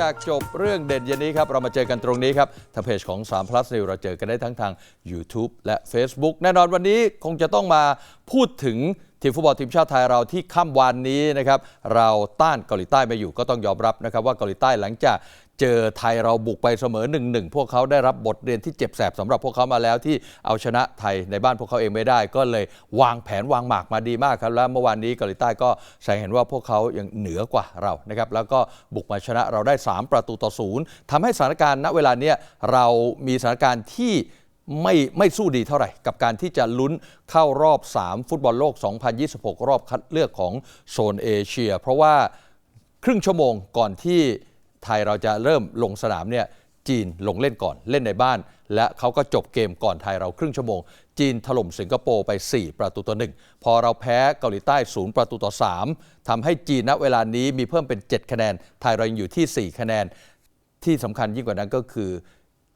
จากจบเรื่องเด่นเย็นนี้ครับ เรามาเจอกันตรงนี้ครับทางเพจของ3 plus New เราเจอกันได้ทั้งทาง YouTube และ Facebook แน่นอนวันนี้คงจะต้องมาพูดถึงทีมฟุตบอลทีมชาติไทยเราที่ค่ำวันนี้นะครับเราต้านเกาหลีใต้มาอยู่ก็ต้องยอมรับนะครับว่าเกาหลีใต้หลังจาก เจอไทยเราบุกไปเสมอ1นหนึ่งพวกเขาได้รับบทเรียนที่เจ็บแสบสำหรับพวกเขามาแล้วที่เอาชนะไทยในบ้านพวกเขาเองไม่ได้ ก็เลยวางแผนวางหมากมาดีมากครับ แล้วเมื่อวานนี้เกาหลีใต้ก็แสดงเห็นว่าพวกเขายังเหนือกว่าเรานะครับแล้วก็บุกมาชนะเราได้ 3 ประตูต่อศูนย์ทำให้สถานการณ์ณเวลาเนี้ยเรามีสถานการณ์ที่ไม่ไม่สู้ดีเท่าไหร่ กับการที่จะลุ้นเข้ารอบ 3 ฟุตบอลโลก 2026 รอบคัดเลือกของโซนเอเชีย เพราะว่าครึ่งชั่วโมงก่อนที่ ไทยเราจะเริ่มลงสนามเนี่ยจีนลงเล่นก่อนเล่นในบ้าน และเขาก็จบเกมก่อนไทยเราครึ่งชั่วโมง จีนถล่มสิงคโปร์ไป 4 ประตูต่อ1พอเราแพ้เกาหลีใต้ 0 ประตูต่อ 3ทำให้จีนณเวลานี้มีเพิ่มเป็น 7 คะแนน ไทยเรายังอยู่ที่ 4 คะแนน ที่สำคัญยิ่งกว่านั้นก็คือ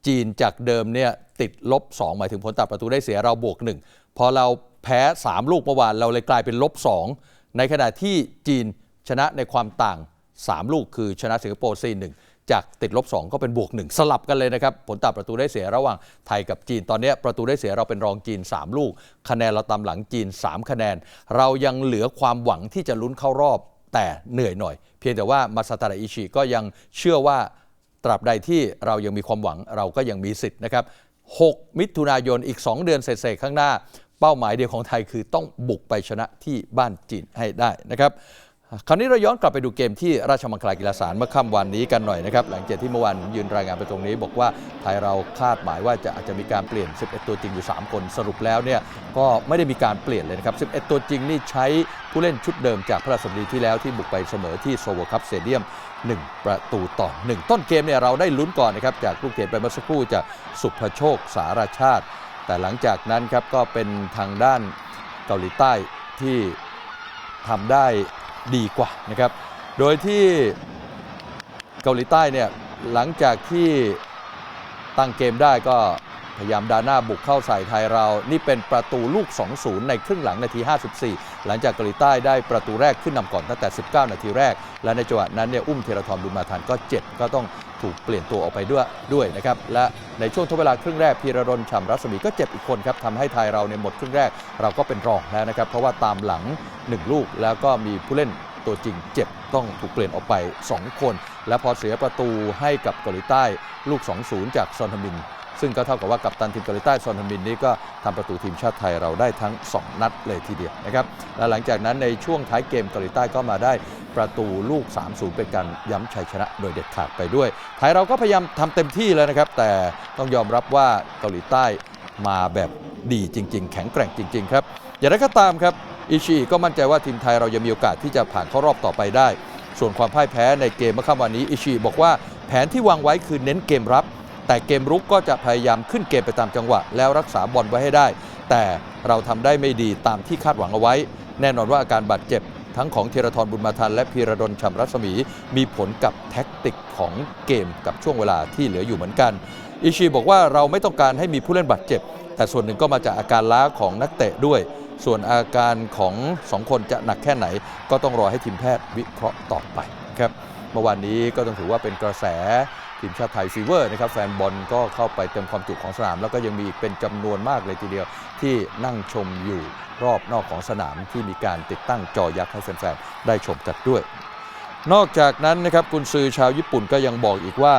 จีนจากเดิมเนี่ยติดลบ 2 หมายถึงผลตัดประตูได้เสียเราบวก 1 พอเราแพ้ 3 ลูกเมื่อวานเราเลยกลายเป็นลบ 2 ในขณะที่จีนชนะในความต่าง 3 ลูกคือชนะสิงคโปร์4 1จากติดลบ 2 ก็เป็นบวก 1 สลับกันเลยนะครับ ผลตัดประตูได้เสียระหว่างไทยกับจีน ตอนนี้ประตูได้เสียเราเป็นรองจีน 3 ลูก คะแนนเราตามหลังจีน 3 คะแนน เรายังเหลือความหวังที่จะลุ้นเข้ารอบแต่เหนื่อยหน่อย เพียงแต่ว่ามาซาตาระอิชิก็ยังเชื่อว่าตราบใดที่เรายังมีความหวังเราก็ยังมีสิทธิ์นะครับ 6 มิถุนายนอีก 2 เดือนเศษๆข้างหน้า เป้าหมายเดียวของไทยคือต้องบุกไปชนะที่บ้านจีนให้ได้นะครับ คราวนี้เราย้อนกลับไปดูเกมที่ราชมังคลากีฬาสารเมื่อค่ำวันนี้กันหน่อยนะครับ หลังจากที่เมื่อวานยืนรายงานไปตรงนี้ บอกว่าไทยเราคาดหมายว่าจะอาจจะมีการเปลี่ยน 11 ตัวจริงอยู่ 3 คนสรุปแล้วเนี่ยก็ไม่ได้มีการเปลี่ยนเลยนะครับ 11 ตัวจริงนี่ใช้ผู้เล่นชุดเดิมจากพระราชสมดีที่แล้วที่บุกไปเสมอที่โซโวคัพเตเดียม 1 ประตูต่อ 1 ต้นเกมเนี่ยเราได้ลุ้นก่อนนะครับจากลูกเขียนไปเมื่อสักครู่จากสุภโชคสารชาติ แต่หลังจากนั้นครับก็เป็นทางด้านเกาหลีใต้ที่ทำได้ ดีกว่านะครับ โดยที่เกาหลีใต้เนี่ยหลังจากที่ตั้งเกมได้ก็ พยายามดาน้าบุกเข้าใส่ไทยเรา นี่เป็นประตูลูก 2-0 ในครึ่งหลังนาที 54 หลังจากเกาหลีใต้ได้ประตูแรกขึ้นนำก่อนตั้งแต่ 19 นาทีแรก และในจังหวะนั้นเนี่ยอุ้มเทระทรบุญมาทันก็เจ็บก็ต้องถูกเปลี่ยนตัวออกไปด้วยด้วยนะครับ และในช่วงทดเวลาครึ่งแรกพีรดลฉ่ำรัศมีก็เจ็บอีกคนครับทำให้ไทยเราเนี่ยหมดครึ่งแรก เราก็เป็นรองแล้วนะครับ เพราะว่าตามหลัง 1 ลูกแล้วก็มีผู้เล่นตัวจริงเจ็บต้องถูกเปลี่ยนออกไป 2 คน และพอเสียประตูให้กับเกาหลีใต้ลูก 2-0 จากซอนฮมิน ซึ่งก็เท่ากับว่ากัปตันทีมเกาหลีใต้ซอนฮมินนี่ก็ทำประตูทีมชาติไทยเราได้ทั้ง 2 นัดเลยทีเดียวนะครับและหลังจากนั้นในช่วงท้ายเกมเกาหลีใต้ก็มาได้ประตูลูก 3-0 เป็นการย้ำชัยชนะโดยเด็ดขาดไปด้วย ไทยเราก็พยายามทำเต็มที่แล้วนะครับ แต่ต้องยอมรับว่าเกาหลีใต้มาแบบดีจริง ๆ แข็งแกร่งจริง ๆ ครับ อย่างไรก็ตามครับอิชิก็มั่นใจว่าทีมไทยเรายังมีโอกาสที่จะผ่านเข้ารอบต่อไปได้ ส่วนความพ่ายแพ้ในเกมเมื่อค่ำวันนี้อิชิบอกว่าแผนที่วางไว้คือเน้นเกมรับ แต่เกมรุกก็จะพยายามขึ้นเกมไปตามจังหวะ แล้วรักษาบอลไว้ให้ได้ แต่เราทำได้ไม่ดีตามที่คาดหวังเอาไว้ แน่นอนว่าอาการบาดเจ็บ ทั้งของธีรทรบุญมาทัน และพีระดลฉ่ำรัศมี มีผลกับแท็กติกของเกมกับช่วงเวลาที่เหลืออยู่เหมือนกัน อิชิบอกว่าเราไม่ต้องการให้มีผู้เล่นบาดเจ็บ แต่ส่วนหนึ่งก็มาจากอาการล้าของนักเตะด้วย ส่วนอาการของสองคนจะหนักแค่ไหน ก็ต้องรอให้ทีมแพทย์วิเคราะห์ต่อไปครับเมื่อวานนี้ก็ต้องถือว่าเป็นกระแส ทีมชาติไทยฟีเวอร์นะครับแฟนบอลก็เข้าไปเต็มความจุของสนาม แล้วก็ยังมีอีกเป็นจำนวนมากเลยทีเดียวที่นั่งชมอยู่รอบนอกของสนามที่มีการติดตั้งจอยักษ์ให้แฟนๆได้ชมกันด้วย นอกจากนั้นนะครับกุนซือชาวญี่ปุ่นก็ยังบอกอีกว่า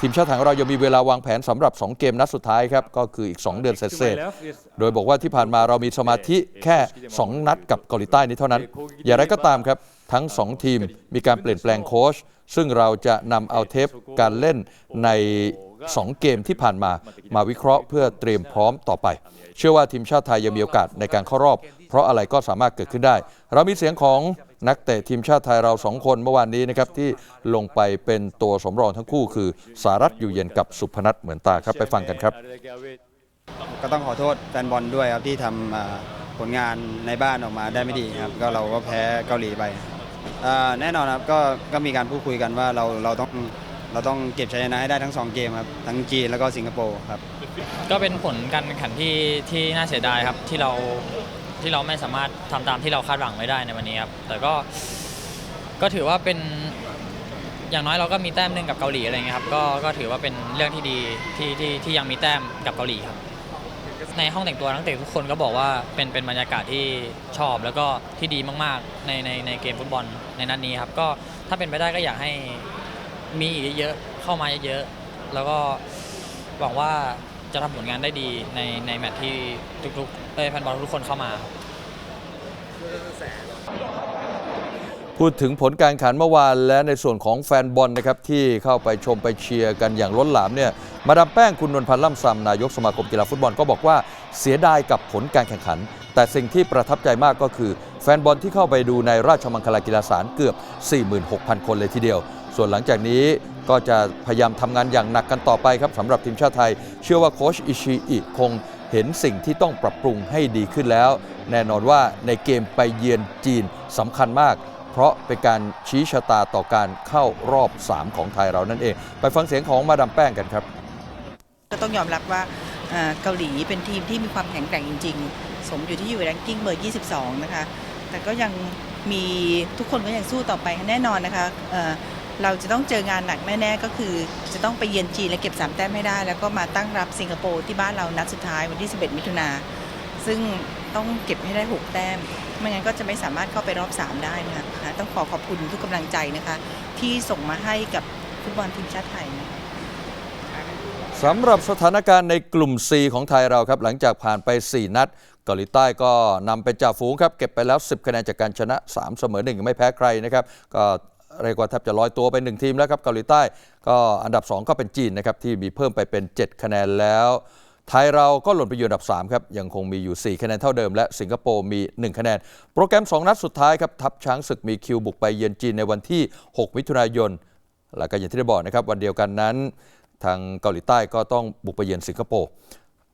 ทีมชาติไทยของเรายังมีเวลาวางแผนสำหรับ 2 เกมนัดสุดท้ายครับ ก็คืออีก 2 เดือนเศษๆโดยบอกว่าที่ผ่านมาเรามีสมาธิแค่ 2 นัดกับเกาหลีใต้นี้เท่านั้น อย่างไรก็ตามครับ ทั้ง 2 ทีมมีการเปลี่ยนแปลงโค้ชซึ่งเราจะนำเอาเทปการเล่นใน 2 เกมที่ผ่านมา มาวิเคราะห์เพื่อเตรียมพร้อมต่อไป เชื่อว่าทีมชาติไทยยังมีโอกาสในการเข้ารอบ เพราะอะไรก็สามารถเกิดขึ้นได้ เรามีเสียงของนักเตะทีมชาติไทยเราสองคนเมื่อวานนี้นะครับที่ลงไปเป็นตัวสำรองทั้งคู่คือสารัตอยู่เย็นกับสุพนัทเหมือนตาครับไปฟังกันครับ ก็ต้องขอโทษแฟนบอลด้วยครับที่ทำอ่าผลงานในบ้านออกมาได้ไม่ดีครับ ก็เราก็แพ้เกาหลีไป อ่าแน่นอนครับก็ก็มีการพูดคุยกันว่าเราเราต้องเราต้องเก็บชัยชนะให้ได้ทั้งสองเกมครับทั้งจีนแล้วก็สิงคโปร์ครับ ก็เป็นผลการแข่งขันที่ที่น่าเสียดายครับที่เราที่เราไม่สามารถทำตามที่เราคาดหวังไว้ได้ในวันนี้ครับแต่ก็ก็ถือว่าเป็นอย่างน้อยเราก็มีแต้มหนึ่งกับเกาหลีอะไรเงี้ยครับก็ก็ถือว่าเป็นเรื่องที่ดีที่ที่ที่ยังมีแต้มกับเกาหลีครับ ในห้องแต่งตัวนักเตะทุกคนก็บอกว่าเป็นเป็นบรรยากาศที่ชอบแล้วก็ที่ดีมากๆในในในเกมฟุตบอลในนัดนี้ครับก็ถ้าเป็นไปได้ก็อยากให้มีอีกเยอะๆเข้ามาเยอะๆแล้วก็หวังว่าจะทำผลงานได้ดีในในแมตช์ที่ทุกๆเอ้ยแฟนบอลทุกคนเข้ามา พูดถึงผลการแข่งขันเมื่อวานและในส่วนของแฟนบอลนะครับที่เข้าไปชมไปเชียร์กันอย่างล้นหลามเนี่ยมาดามแป้งคุณนวลพันธ์ล่ำซำนายกสมาคมกีฬาฟุตบอลก็บอกว่าเสียดายกับผลการแข่งขัน แต่สิ่งที่ประทับใจมากก็คือ แฟนบอลที่เข้าไปดูในราชมังคลากีฬาสารเกือบ 46,000 คนเลยทีเดียว ส่วนหลังจากนี้ก็จะพยายามทำงานอย่างหนักกันต่อไปครับสำหรับทีมชาติไทย เชื่อว่าโค้ชอิชิอิคงเห็นสิ่งที่ต้องปรับปรุงให้ดีขึ้นแล้ว แน่นอนว่าในเกมไปเยือนจีนสำคัญมาก เพราะเป็นการชี้ชะตาต่อการเข้ารอบ 3 ของไทยเรานั่นเอง ไปฟังเสียงของมาดามแป้งกันครับ ก็ต้องยอมรับว่าเกาหลีเป็นทีมที่มีความแข็งแกร่งจริง ๆ สมอยู่ที่อยู่แรงกิ้งเบอร์ 22 นะคะ แต่ก็ยังมีทุกคนก็ยังสู้ต่อไปแน่นอนนะคะเอ่อเราจะต้องเจองานหนักแน่ๆก็คือ จะต้องไปเยือนจีนและเก็บ 3 แต้มให้ได้ แล้วก็มาตั้งรับสิงคโปร์ที่บ้านเรานัดสุดท้ายวันที่ 11 มิถุนาซึ่งต้องเก็บให้ได้ 6 แต้ม ไม่งั้นก็จะไม่สามารถเข้าไปรอบ 3 ได้นะคะต้องขอขอบคุณทุกกำลังใจนะคะ ที่ส่งมาให้กับฟุตบอลทีมชาติไทยนะคะสำหรับสถานการณ์ในกลุ่ม C ของไทยเราครับ หลังจากผ่านไป 4 นัดเกาหลีใต้ก็นำเป็นจ่าฝูงครับ เก็บไปแล้ว 10 คะแนนจากการชนะ 3 เสมอ1ไม่แพ้ใครนะครับ ก็เรียกว่าแทบจะลอยตัวไป1ทีมแล้วครับเกาหลีใต้ ก็อันดับ 2 ก็เป็นจีนนะครับที่มีเพิ่มไปเป็น 7 คะแนนแล้ว ไทยเราก็หล่นไปอยู่อันดับ 3 ครับ ยังคงมีอยู่ 4 คะแนนเท่าเดิม และสิงคโปร์มี 1 คะแนน โปรแกรม 2 นัดสุดท้ายครับ ทัพช้างศึกมีคิวบุกไปเยือนจีนในวันที่ 6 มิถุนายน และก็อย่างที่ได้บอกนะครับ วันเดียวกันนั้น ทางเกาหลีใต้ก็ต้องบุกไปเยือนสิงคโปร์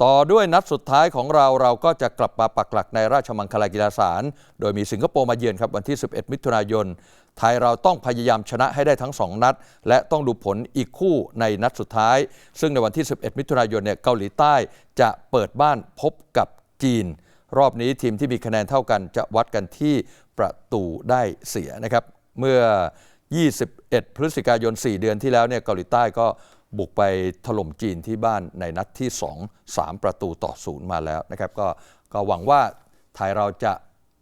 ต่อด้วยนัดสุดท้ายของเราเราก็จะกลับมาปักหลักในราชมังคลากีฬาสารโดยมีสิงคโปร์มาเยือนครับวันที่ 11 มิถุนายน ไทยเราต้องพยายามชนะให้ได้ทั้ง 2 นัด และต้องดูผลอีกคู่ในนัดสุดท้าย ซึ่งในวันที่ 11 มิถุนายนเนี่ยเกาหลีใต้จะเปิดบ้านพบกับจีน รอบนี้ทีมที่มีคะแนนเท่ากันจะวัดกันที่ประตูได้เสียนะครับเมื่อ 21 พฤศจิกายน 4 เดือนที่แล้วเนี่ยเกาหลีใต้ก็ บุกไปถล่มจีนที่บ้านในนัดที่ 2 3 ประตูต่อศูนย์มาแล้วนะครับก็ก็หวังว่าไทยเราจะ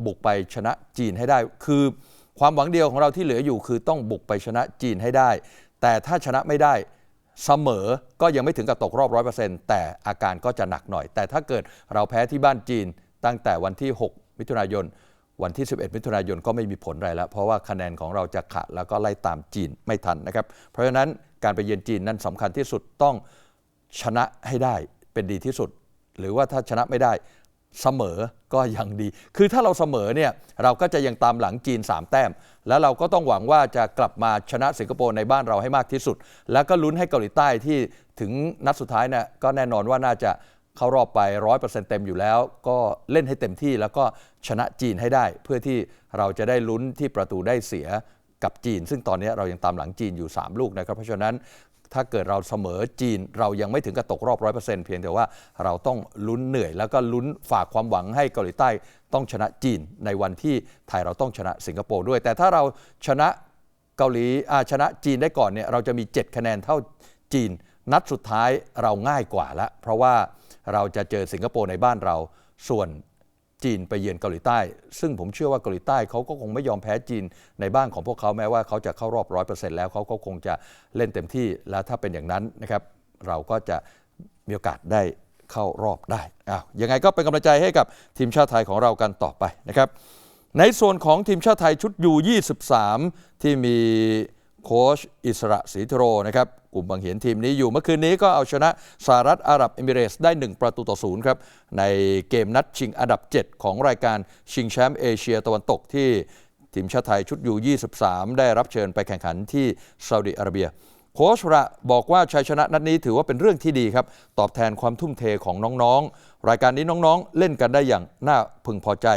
บุกไปชนะจีนให้ได้ คือความหวังเดียวของเราที่เหลืออยู่ คือต้องบุกไปชนะจีนให้ได้ แต่ถ้าชนะไม่ได้เสมอก็ยังไม่ถึงกับตกรอบ100%แต่อาการก็จะหนักหน่อย แต่ถ้าเกิดเราแพ้ที่บ้านจีนตั้งแต่วันที่ 6 มิถุนายน วันที่ 11 มิถุนายนก็ไม่มีผลอะไรแล้ว เพราะว่าคะแนนของเราจะขาดแล้วก็ไล่ตามจีนไม่ทันนะครับ เพราะฉะนั้น การไปเยือนจีนนั้นสำคัญที่สุดต้องชนะให้ได้เป็นดีที่สุด หรือว่าถ้าชนะไม่ได้เสมอก็ยังดี คือถ้าเราเสมอเนี่ยเราก็จะยังตามหลังจีน 3 แต้ม แล้วเราก็ต้องหวังว่าจะกลับมาชนะสิงคโปร์ในบ้านเราให้มากที่สุด แล้วก็ลุ้นให้เกาหลีใต้ที่ถึงนัดสุดท้ายเนี่ยก็แน่นอนว่าน่าจะเข้ารอบไป 100%เต็มอยู่แล้ว ก็เล่นให้เต็มที่แล้วก็ชนะจีนให้ได้ เพื่อที่เราจะได้ลุ้นที่ประตูได้เสีย กับจีน ซึ่งตอนนี้เรายังตามหลังจีนอยู่ 3 ลูกนะครับ เพราะฉะนั้นถ้าเกิดเราเสมอจีนเรายังไม่ถึงกับตกรอบ100%เปอร์เซ็นต์เพียงแต่ว่าเราต้องลุ้นเหนื่อย แล้วก็ลุ้นฝากความหวังให้เกาหลีใต้ต้องชนะจีนในวันที่ไทยเราต้องชนะสิงคโปร์ด้วย แต่ถ้าเราชนะเกาหลีอาชนะจีนได้ก่อนเนี่ยเราจะมี 7 คะแนนเท่าจีน นัดสุดท้ายเราง่ายกว่าละเพราะว่าเราจะเจอสิงคโปร์ในบ้านเราส่วน จีนไปเยือนเกาหลีใต้ ซึ่งผมเชื่อว่าเกาหลีใต้เขาก็คงไม่ยอมแพ้จีนในบ้านของพวกเขาแม้ว่าเขาจะเข้ารอบร้อยเปอร์เซ็นต์แล้วเขาก็คงจะเล่นเต็มที่แล้วถ้าเป็นอย่างนั้นนะครับเราก็จะมีโอกาสได้เข้ารอบได้อ้าวยังไงก็เป็นกำลังใจให้กับทีมชาติไทยของเรากันต่อไปนะครับ ในส่วนของทีมชาติไทยชุดยู23 ที่มีโค้ชอิสระศรีธโรนะครับ กลุ่มบางเหียนทีมนี้อยู่ เมื่อคืนนี้ก็เอาชนะสหรัฐอาหรับเอมิเรสได้ 1 ประตูต่อศูนย์ครับ ในเกมนัดชิงอันดับ 7 ของรายการชิงแชมป์เอเชียตะวันตกที่ทีมชาติไทยชุดยู23 ได้รับเชิญไปแข่งขันที่ซาอุดิอาระเบียโค้ชระบอกว่าชัยชนะนัดนี้ถือว่าเป็นเรื่องที่ดีครับ ตอบแทนความทุ่มเทของน้องๆ รายการนี้น้องๆ เล่นกันได้อย่างน่าพึงพอใจ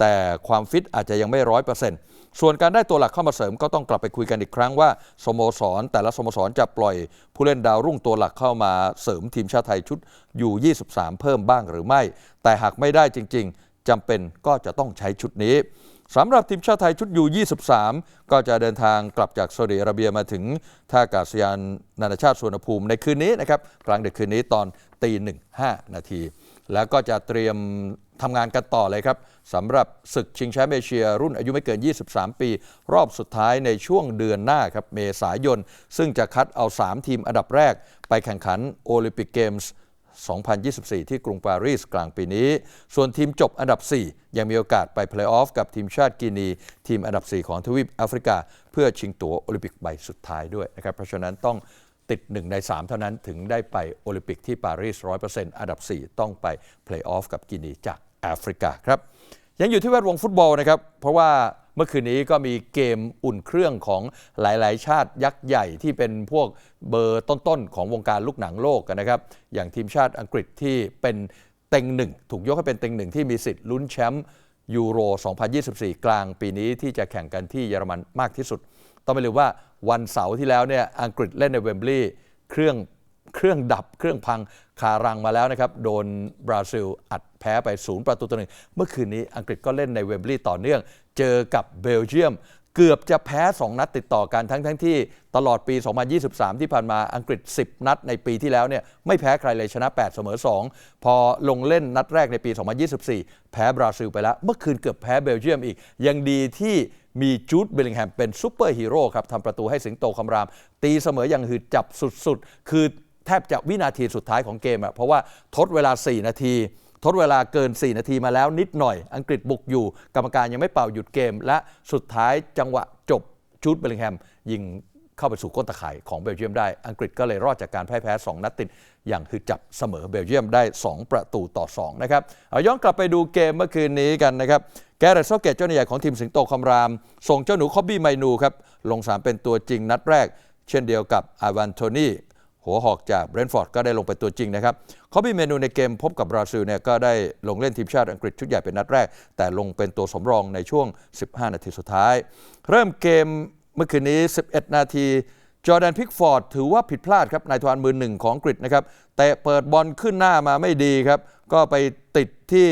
แต่ความฟิตอาจจะยังไม่ร้อยเปอร์เซ็นต์ส่วนการได้ตัวหลักเข้ามาเสริมก็ต้องกลับไปคุยกันอีกครั้งว่าสโมสร แต่ละสโมสรจะปล่อยผู้เล่นดาวรุ่งตัวหลักเข้ามาเสริมทีมชาติไทยชุดอยู่ 23 เพิ่มบ้างหรือไม่ แต่หากไม่ได้จริง ๆจำเป็นก็จะต้องใช้ชุดนี้สำหรับทีมชาติไทยชุดยู23 ก็จะเดินทางกลับจากซาอุดิอาระเบียมาถึงท่าอากาศยานนานาชาติสุวรรณภูมิในคืนนี้นะครับกลางดึกคืนนี้ตอนตีหนึ่งห้านาทีแล้วก็จะเตรียม ทำงานกันต่อเลยครับสำหรับศึกชิงแชมป์เอเชีย รุ่นอายุไม่เกิน 23 ปี รอบสุดท้ายในช่วงเดือนหน้าครับเมษายน ซึ่งจะคัดเอา 3 ทีมอันดับแรก ไปแข่งขันโอลิมปิกเกมส์2024 ที่กรุงปารีสกลางปีนี้ ส่วนทีมจบอันดับ 4 ยังมีโอกาสไปเพลย์ออฟกับทีมชาติกินี ทีมอันดับ 4 ของทวีปแอฟริกา เพื่อชิงตั๋วโอลิมปิกใบสุดท้ายด้วยนะครับเพราะฉะนั้นต้องติด 1 ใน 3 เท่านั้นถึงได้ไปโอลิมปิกที่ปารีส 100%อันดับ 4 ต้องไปเพลย์ออฟกับกินีจาก ฟริกาครับยังอยู่ที่แวดวงฟุตบอลนะครับเพราะว่าเมื่อคืนนี้ก็มีเกมอุ่นเครื่องของหลาย ๆ ชาติยักษ์ใหญ่ที่เป็นพวกเบอร์ต้น ๆ ของวงการลูกหนังโลกกันนะครับ อย่างทีมชาติอังกฤษที่เป็นเต็งหนึ่งถูกยกให้เป็นเต็งหนึ่งที่มีสิทธิ์ลุ้นแชมป์ยูโร 2024 กลางปีนี้ที่จะแข่งกันที่เยอรมันมากที่สุด ต้องไม่ลืมว่าวันเสาร์ที่แล้วเนี่ยอังกฤษเล่นในเวมบลีย์เครื่อง เครื่องดับเครื่องพังคารังมาแล้วนะครับ โดนบราซิลอัดแพ้ไปศูนย์ประตูต่อหนึ่งเมื่อคืนนี้อังกฤษก็เล่นในเวมบลีย์ต่อเนื่อง เจอกับเบลเยียม เกือบจะแพ้ 2 นัดติดต่อกันทั้งทั้งที่ตลอดปี 2023 ที่ผ่านมาอังกฤษ 10 นัดในปีที่แล้วเนี่ยไม่แพ้ใครเลยชนะ 8 เสมอ 2 พอลงเล่นนัดแรกในปี 2024 แพ้บราซิลไปแล้ว เมื่อคืนเกือบแพ้เบลเยียมอีก ยังดีที่มีจูดเบลลิงแฮมเป็นซูเปอร์ฮีโร่ครับทำประตูให้สิงโตคำราม ตีเสมออย่างหืดจับสุดๆ คือ แทบจะวินาทีสุดท้ายของเกมอะเพราะว่าทดเวลา 4 นาที ทดเวลาเกิน 4 นาทีมาแล้วนิดหน่อย อังกฤษบุกอยู่ กรรมการยังไม่เป่าหยุดเกม และสุดท้ายจังหวะจบจูดเบลลิงแฮมยิงเข้าไปสู่ก้นตะข่ายของเบลเยียมได้ อังกฤษก็เลยรอดจากการพ่ายแพ้ 2 นัดติด อย่างคือจับเสมอเบลเยียมได้ 2 ประตูต่อ 2 นะครับ เอาย้อนกลับไปดูเกมเมื่อคืนนี้กันนะครับ แกเรตโซเกตเจ้าหน้าใหญ่ของทีมสิงโตคำราม ส่งเจ้าหนูคอบบี้ไมนูครับ ลงสนามเป็นตัวจริงนัดแรก เช่นเดียวกับอาวันโทนี หัวหอกจากเบรนฟอร์ดก็ได้ลงไปตัวจริงนะครับคอบี้เมนูในเกมพบกับบราซิลเนี่ยก็ได้ลงเล่นทีมชาติอังกฤษชุดใหญ่เป็นนัดแรก แต่ลงเป็นตัวสำรองในช่วง 15 นาทีสุดท้าย เริ่มเกมเมื่อคืนนี้ 11 นาทีจอแดนพิกฟอร์ดถือว่าผิดพลาดครับนายทวารมือหนึ่งของอังกฤษนะครับแต่เปิดบอลขึ้นหน้ามาไม่ดีครับ ก็ไปติดที่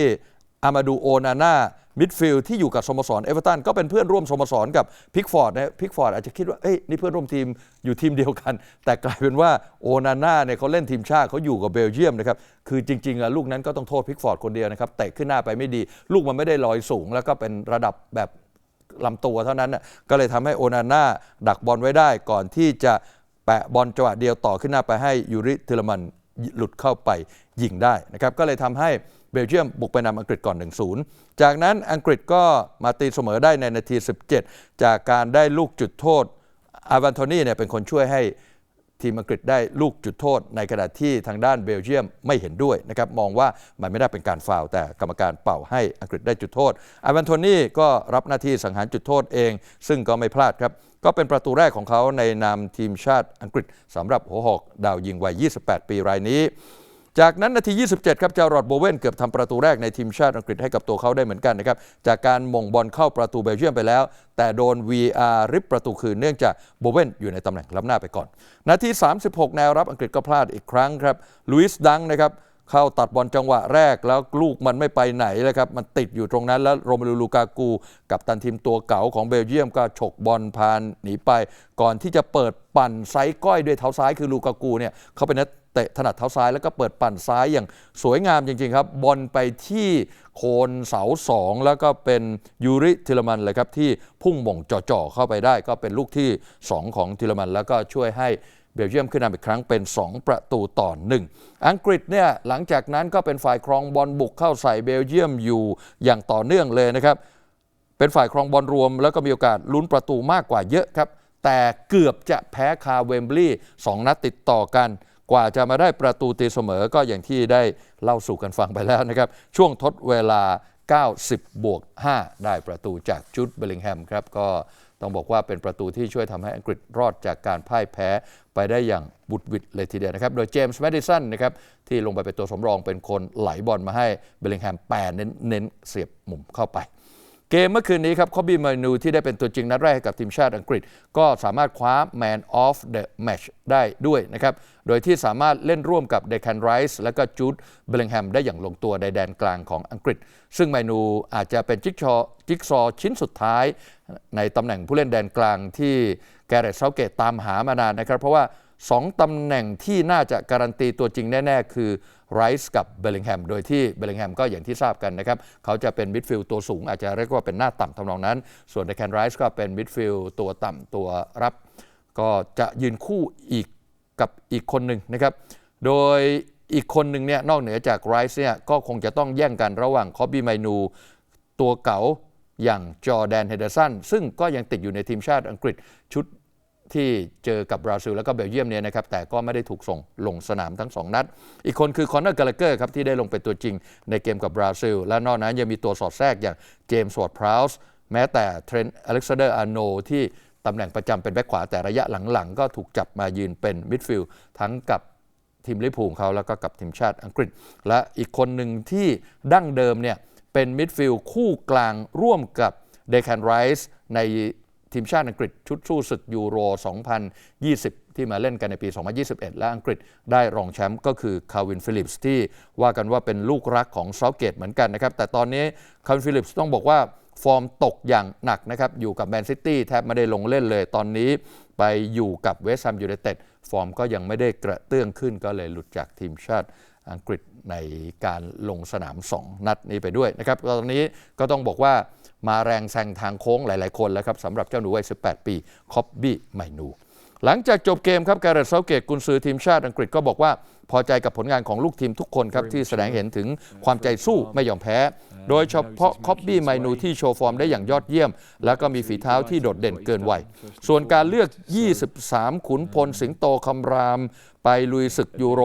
อามาดูโอนาน่า มิดฟิลด์ที่อยู่กับสโมสรเอเวอร์ตันก็เป็นเพื่อนร่วมสโมสรกับพิกฟอร์ดนะพิกฟอร์ดอาจจะคิดว่าเอ้ยนี่เพื่อนร่วมทีมอยู่ทีมเดียวกัน แต่กลายเป็นว่าโอนาน่าเนี่ยเขาเล่นทีมชาติเขาอยู่กับเบลเยียมนะครับคือจริงๆอะลูกนั้นก็ต้องโทษพิกฟอร์ดคนเดียวนะครับเตะขึ้นหน้าไปไม่ดี ลูกมันไม่ได้ลอยสูง แล้วก็เป็นระดับแบบลำตัวเท่านั้นนะก็เลยทำให้โอนาน่าดักบอลไว้ได้ก่อนที่จะแปะบอลจังหวะเดียวต่อขึ้นหน้าไปให้ยูริเทเลมัน หลุดเข้าไปยิงได้นะครับก็เลยทำให้เบลเยียมบุกไปนำอังกฤษก่อน 1-0 จากนั้นอังกฤษก็มาตีเสมอได้ในนาที 17 จากการได้ลูกจุดโทษอาวันโทนี่เนี่ยเป็นคนช่วยให้ ทีมอังกฤษได้ลูกจุดโทษ ในขณะที่ทางด้านเบลเยียมไม่เห็นด้วยนะครับมองว่ามันไม่ได้เป็นการฟาวแต่กรรมการเป่าให้อังกฤษได้จุดโทษอวันโทนี่ก็รับหน้าที่สังหารจุดโทษเอง ซึ่งก็ไม่พลาดครับ ก็เป็นประตูแรกของเขาในนามทีมชาติอังกฤษสำหรับหัวหอกดาวยิงวัย 28 ปีรายนี้ จากนั้นนาที 27 ครับจารอดโบเวนเกือบทำประตูแรกในทีมชาติอังกฤษให้กับตัวเขาได้เหมือนกันนะครับ จากการมงบอลเข้าประตูเบลเยียมไปแล้ว แต่โดน VR ริบประตูคืนเนื่องจากโบเวนอยู่ในตำแหน่งล้ำหน้าไปก่อน นาที 36 แนวรับอังกฤษก็พลาดอีกครั้งครับลุยส์ดังนะครับ เข้าตัดบอลจังหวะแรกแล้วลูกมันไม่ไปไหนเลยครับ มันติดอยู่ตรงนั้นแล้วโรเมลูลูกากู กับตันทีมตัวเก่าของเบลเยียมก็ฉกบอลพานหนีไป ก่อนที่จะเปิดปั่นไซก้อยด้วยเท้าซ้ายคือลูกากูเนี่ยเขาเป็นนักเตะถนัดเท้าซ้ายแล้วก็เปิดปั่นซ้ายอย่างสวยงามจริง ๆ ครับบอลไปที่โคนเสาสองแล้วก็เป็นยูริทิลมันเลยครับที่พุ่งหม่งจ่อๆเข้าไปได้ ก็เป็นลูกที่ 2 ของทิลมันแล้วก็ช่วยให้ เบลเยียมขึ้นนำอีกครั้งเป็น 2 ประตูต่อหนึ่งอังกฤษเนี่ยหลังจากนั้นก็เป็นฝ่ายครองบอลบุกเข้าใส่เบลเยียมอยู่อย่างต่อเนื่องเลยนะครับ เป็นฝ่ายครองบอลรวม แล้วก็มีโอกาสลุ้นประตูมากกว่าเยอะครับ แต่เกือบจะแพ้คาเวมบลีย์สองนัดติดต่อกันกว่าจะมาได้ประตูตีเสมอก็อย่างที่ได้เล่าสู่กันฟังไปแล้วนะครับ ช่วงทดเวลา 90 บวก 5 ได้ประตูจากจุดเบลลิงแฮมครับ ก็ ต้องบอกว่าเป็นประตูที่ช่วยทำให้อังกฤษรอดจากการพ่ายแพ้ไปได้อย่างบุดหวิดเลยทีเดียวนะครับ โดยเจมส์แมดิสันนะครับที่ลงไปเป็นตัวสำรองเป็นคนไหลบอลมาให้เบลลิงแฮมแปรเน้นเน้นเสียบมุมเข้าไป เกมเมื่อคืนนี้ครับคอบี้มานูที่ได้เป็นตัวจริงนัดแรกให้กับทีมชาติอังกฤษ ก็สามารถคว้า Man of the Match ได้ด้วยนะครับ โดยที่สามารถเล่นร่วมกับเดคันไรส์และก็จูดเบล n งแฮมได้อย่างลงตัวในแดนกลางของอังกฤษ ซึ่งไมนูอาจจะเป็นจิ๊กซอจิ๊กซอชิ้นสุดท้าย ในตำแหน่งผู้เล่นแดนกลางที่แกเรตเซาเกตตามหามานานนะครับ เพราะว่า 2ตำแหน่งที่น่าจะการันตีตัวจริงแน่ ๆ คือ ไรส์กับเบลลิงแฮม โดยที่เบลลิงแฮมก็อย่างที่ทราบกันนะครับ เขาจะเป็นมิดฟิลด์ตัวสูง อาจจะเรียกว่าเป็นหน้าต่ำทำนองนั้น ส่วนเดแคนไรส์ก็เป็นมิดฟิลด์ตัวต่ำตัวรับ ก็จะยืนคู่อีกกับอีกคนหนึ่งนะครับ โดยอีกคนหนึ่งเนี่ยนอกเหนือจากไรส์เนี่ยก็คงจะต้องแย่งกันระหว่างคอบบี้ไมนู ตัวเก๋าอย่างจอแดนเฮเดอร์สันซึ่งก็ยังติดอยู่ในทีมชาติอังกฤษชุด ที่เจอกับบราซิลแล้วก็เบลเยียมเนี่ยนะครับแต่ก็ไม่ได้ถูกส่งลงสนามทั้ง 2 นัด อีกคนคือคอนเนอร์กาลเกอร์ครับที่ได้ลงเป็นตัวจริงในเกมกับบราซิล และนอกนั้นยังมีตัวสอดแทรกอย่างเจมส์วอร์ดพราวส์แม้แต่เทรนต์อเล็กซานเดอร์อาโนที่ตำแหน่งประจำเป็นแบ็คขวาแต่ระยะหลังๆ ก็ถูกจับมายืนเป็นมิดฟิลด์ทั้งกับทีมลิเวอร์พูลของเขาแล้วก็กับทีมชาติอังกฤษ และอีกคนหนึ่งที่ดั้งเดิมเนี่ยเป็นมิดฟิลด์คู่กลางร่วมกับเดคันไรส์ใน ทีมชาติอังกฤษชุดสู้ศึกยูโร 2020 ที่มาเล่นกันในปี 2021 และอังกฤษได้รองแชมป์ก็คือคาวินฟิลิปส์ที่ว่ากันว่าเป็นลูกรักของเซาเกตเหมือนกันนะครับ แต่ตอนนี้คาวินฟิลิปส์ต้องบอกว่าฟอร์มตกอย่างหนักนะครับ อยู่กับแมนซิตี้แทบไม่ได้ลงเล่นเลยตอนนี้ไปอยู่กับเวสต์แฮมยูไนเต็ดฟอร์มก็ยังไม่ได้กระเตื้องขึ้นก็เลยหลุดจากทีมชาติอังกฤษในการลงสนาม 2 นัดนี้ไปด้วยนะครับ ตอนนี้ก็ต้องบอกว่า มาแรงแซงทางโค้งหลาย ๆ คนแล้วครับสำหรับเจ้าหนูวัย 18 ปีคอบบี้ไมนูหลังจากจบเกมครับการ์เรตเซาเกตกุนซือทีมชาติอังกฤษก็บอกว่าพอใจกับผลงานของลูกทีมทุกคนครับ ที่แสดงเห็นถึงความใจสู้ไม่ยอมแพ้ โดยเฉพาะคอบบี้ไมนูที่โชว์ฟอร์มได้อย่างยอดเยี่ยม แล้วก็มีฝีเท้าที่โดดเด่นเกินวัย ส่วนการเลือก 23 ขุนพลสิงโตคำราม ไปลุยศึกยูโร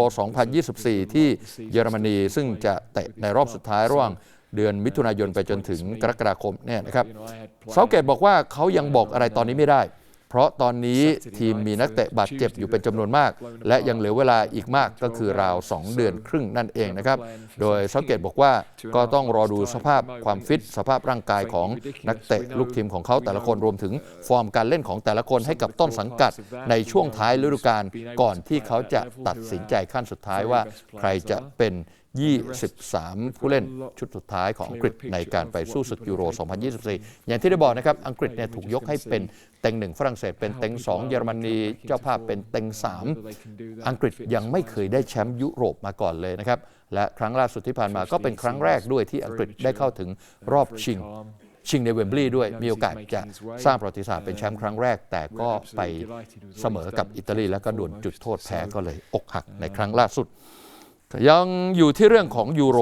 2024 ที่เยอรมนีซึ่งจะเตะในรอบสุดท้ายระหว่าง เดือนมิถุนายนไปจนถึงกรกฎาคมเนี่ยนะครับเซาเกตบอกว่าเขายังบอกอะไรตอนนี้ไม่ได้ เพราะตอนนี้ทีมมีนักเตะบาดเจ็บอยู่เป็นจำนวนมาก และยังเหลือเวลาอีกมากก็คือราว 2 เดือนครึ่งนั่นเองนะครับ โดยเซาเกตบอกว่าก็ต้องรอดูสภาพความฟิต สภาพร่างกายของนักเตะลูกทีมของเขาแต่ละคนรวมถึงฟอร์มการเล่นของแต่ละคนให้กับต้นสังกัดในช่วงท้ายฤดูกาลก่อนที่เขาจะตัดสินใจขั้นสุดท้ายว่า ใครจะเป็น 23 ผู้เล่นชุดสุดท้ายของอังกฤษในการไปสู้ศึกยูโร 2024 อย่างที่ได้บอกนะครับ อังกฤษเนี่ยถูกยกให้เป็นเต็งหนึ่งฝรั่งเศสเป็นเต็งสองเยอรมนีเจ้าภาพเป็นเต็งสามอังกฤษยังไม่เคยได้แชมป์ยุโรปมาก่อนเลยนะครับ และครั้งล่าสุดที่ผ่านมาก็เป็นครั้งแรกด้วยที่อังกฤษได้เข้าถึงรอบชิงชิงในเวมบลีย์ด้วยมีโอกาสจะสร้างประวัติศาสตร์เป็นแชมป์ครั้งแรก แต่ก็ไปเสมอกับอิตาลีแล้วก็ดวลจุดโทษแพ้ก็เลยอกหักในครั้งล่าสุด ยังอยู่ที่เรื่องของยูโร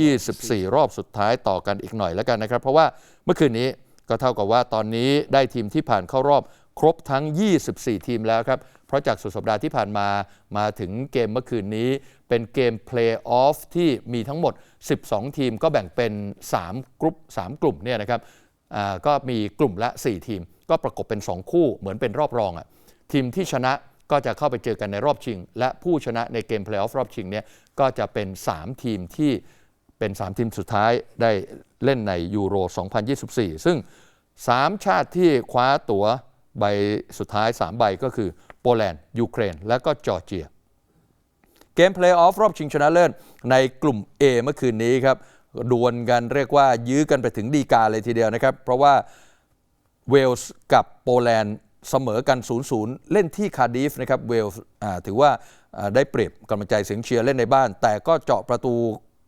2024 รอบสุดท้ายต่อกันอีกหน่อยแล้วกันนะครับ เพราะว่าเมื่อคืนนี้ก็เท่ากับว่าตอนนี้ได้ทีมที่ผ่านเข้ารอบครบทั้ง 24 ทีมแล้วครับ เพราะจากสุดสัปดาห์ที่ผ่านมามาถึงเกมเมื่อคืนนี้ เป็นเกมเพลย์ออฟที่มีทั้งหมด 12 ทีมก็แบ่งเป็น 3 กลุ่ม3กลุ่มเนี่ยนะครับอ่าก็มีกลุ่มละ 4 ทีม ก็ประกบเป็น 2 คู่เหมือนเป็นรอบรองอะทีมที่ชนะ ก็จะเข้าไปเจอกันในรอบชิง และผู้ชนะในเกมเพลย์ออฟรอบชิงเนี่ยก็จะเป็น 3 ทีมที่เป็น 3 ทีมสุดท้ายได้เล่นในยูโร 2024 ซึ่ง 3 ชาติที่คว้าตั๋วใบสุดท้าย 3 ใบก็คือโปแลนด์ ยูเครน และก็จอร์เจีย เกมเพลย์ออฟรอบชิงชนะเลิศในกลุ่ม A เมื่อคืนนี้ครับดวลกันเรียกว่ายื้อกันไปถึงดีกาเลยทีเดียวนะครับ เพราะว่าเวลส์กับโปแลนด์ เสมอกัน 0-0 เล่นที่คาร์ดิฟนะครับเวลส์ถือว่าได้เปรียบกำลังใจเสียงเชียร์เล่นในบ้าน แต่ก็เจาะประตู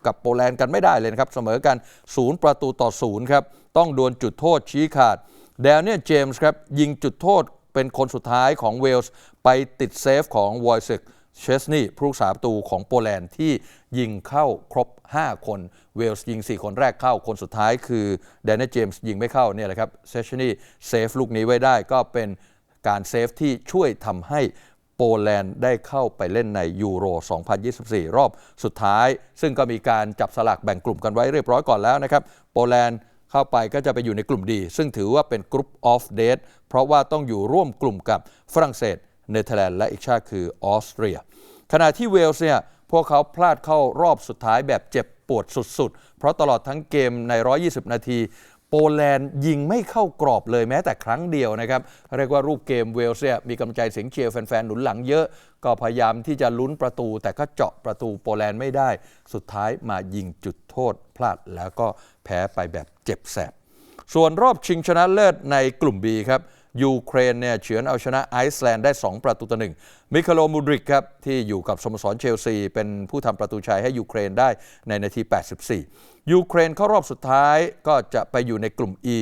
กับโปแลนด์กันไม่ได้เลยนะครับ เสมอกัน 0 ประตูต่อ 0 ครับ ต้องดวลจุดโทษชี้ขาด แดเนียลเจมส์ครับ ยิงจุดโทษเป็นคนสุดท้ายของเวลส์ ไปติดเซฟของวอยเซก เชสนีย์ผู้รักษาประตูของโปแลนด์ที่ยิงเข้าครบ 5 คน เวลส์ยิง 4 คนแรกเข้า คนสุดท้ายคือแดนนี่เจมส์ยิงไม่เข้าเนี่ยแหละครับเชสนีย์เซฟลูกนี้ไว้ได้ก็เป็นการเซฟที่ช่วยทำให้โปแลนด์ได้เข้าไปเล่นในยูโร 2024 รอบสุดท้าย ซึ่งก็มีการจับสลากแบ่งกลุ่มกันไว้เรียบร้อยก่อนแล้วนะครับ โปแลนด์เข้าไปก็จะไปอยู่ในกลุ่มดี ซึ่งถือว่าเป็นกรุ๊ปออฟเดทเพราะว่าต้องอยู่ร่วมกลุ่มกับฝรั่งเศส เนเธอร์แลนด์และอีกชาติคือออสเตรีย ขณะที่เวลส์เนี่ยพวกเขาพลาดเข้ารอบสุดท้ายแบบเจ็บปวดสุดๆ เพราะตลอดทั้งเกมใน 120 นาที โปแลนด์ยิงไม่เข้ากรอบเลยแม้แต่ครั้งเดียวนะครับ เรียกว่ารูปเกมเวลส์เนี่ยมีกำลังใจเสียงเชียร์แฟนๆ หนุนหลังเยอะ ก็พยายามที่จะลุ้นประตู แต่ก็เจาะประตูโปแลนด์ไม่ได้ สุดท้ายมายิงจุดโทษพลาดแล้วก็แพ้ไปแบบเจ็บแสบส่วนรอบชิงชนะเลิศในกลุ่ม B ครับ ยูเครนเนี่ยเฉือนเอาชนะไอซ์แลนด์ได้ 2 ประตูต่อหนึ่งมิคาโลมูดริกครับที่อยู่กับสโมสรเชลซี เป็นผู้ทำประตูชัยให้ยูเครนได้ในนาที 84 ยูเครนเข้ารอบสุดท้ายก็จะไปอยู่ในกลุ่ม E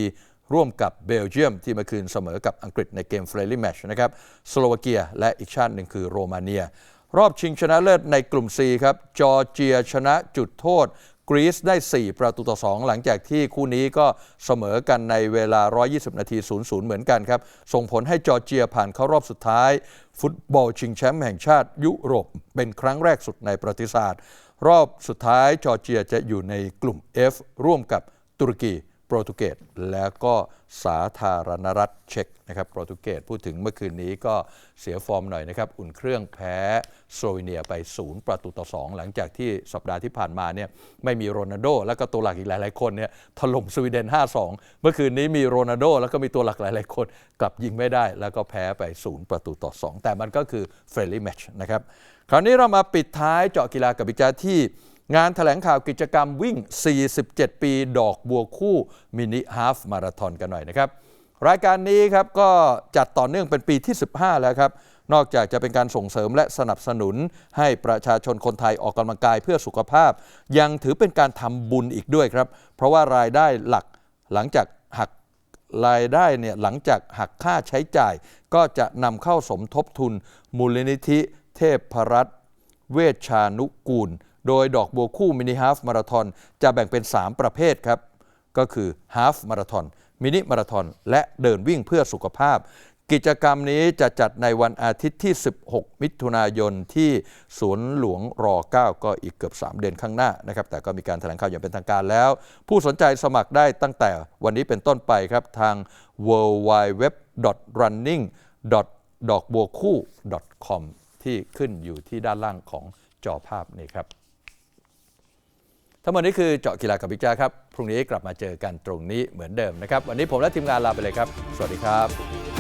ร่วมกับเบลเยียมที่เมื่อคืนเสมอกับอังกฤษในเกมเฟรนลี่แมชนะครับสโลวาเกีย และอีกชาติหนึ่งคือโรมาเนีย รอบชิงชนะเลิศในกลุ่ม C ครับจอร์เจียชนะจุดโทษ กรีซได้ 4 ประตูต่อ 2 หลังจากที่คู่นี้ก็เสมอกันในเวลา 120 นาที 0-0 เหมือนกันครับ ส่งผลให้จอร์เจียผ่านเข้ารอบสุดท้าย ฟุตบอลชิงแชมป์แห่งชาติยุโรป เป็นครั้งแรกสุดในประวัติศาสตร์ รอบสุดท้ายจอร์เจียจะอยู่ในกลุ่ม F ร่วมกับตุรกี โปรตุเกสแล้วก็สาธารณรัฐเช็กนะครับโปรตุเกสพูดถึงเมื่อคืนนี้ก็เสียฟอร์มหน่อยนะครับ อุ่นเครื่องแพ้สโลวีเนียไป 0 ประตูต่อ 2 หลังจากที่สัปดาห์ที่ผ่านมาเนี่ยไม่มีโรนัลโด แล้วก็ตัวหลักอีกหลาย ๆ คนเนี่ยถล่มสวีเดน 5-2 เมื่อคืนนี้มีโรนัลโด แล้วก็มีตัวหลักหลาย ๆ คน กลับยิงไม่ได้ แล้วก็แพ้ไป 0 ประตูต่อ 2 แต่มันก็คือเฟรนลี่แมชนะครับคราวนี้เรามาปิดท้ายเจาะกีฬากับบิจาที่ งานแถลงข่าวกิจกรรมวิ่ง 47 ปีดอกบัวคู่มินิฮาฟมาราธอนกันหน่อยนะครับ รายการนี้ครับก็จัดต่อเนื่องเป็นปีที่ 15 แล้วครับ นอกจากจะเป็นการส่งเสริมและสนับสนุน ให้ประชาชนคนไทยออกกำลังกายเพื่อสุขภาพ ยังถือเป็นการทำบุญอีกด้วยครับ เพราะว่ารายได้หลักหลังจากหักรายได้เนี่ยหลังจากหักค่าใช้จ่าย ก็จะนำเข้าสมทบทุน มูลนิธิ เทพรัตนเวชชานุกูล โดยดอกบัวคู่มินิฮาฟมาราทอนจะแบ่งเป็น 3 ประเภทครับ ก็คือฮาฟมาราทอนมินิมาราทอนและเดินวิ่งเพื่อสุขภาพ กิจกรรมนี้จะจัดในวันอาทิตย์ที่ 16 มิถุนายนที่สวนหลวงรอ 9 ก็อีกเกือบ 3 เดือนข้างหน้านะครับ แต่ก็มีการแถลงข่าวอย่างเป็นทางการแล้ว ผู้สนใจสมัครได้ตั้งแต่วันนี้เป็นต้นไปครับทาง w w w running ดอกบัวคู่ .com ที่ขึ้นอยู่ที่ด้านล่างของจอภาพนี่ครับ ทั้งหมดนี้คือเจาะกีฬากับบิ๊กจ้าครับ พรุ่งนี้กลับมาเจอกันตรงนี้เหมือนเดิมนะครับ วันนี้ผมและทีมงานลาไปเลยครับ สวัสดีครับ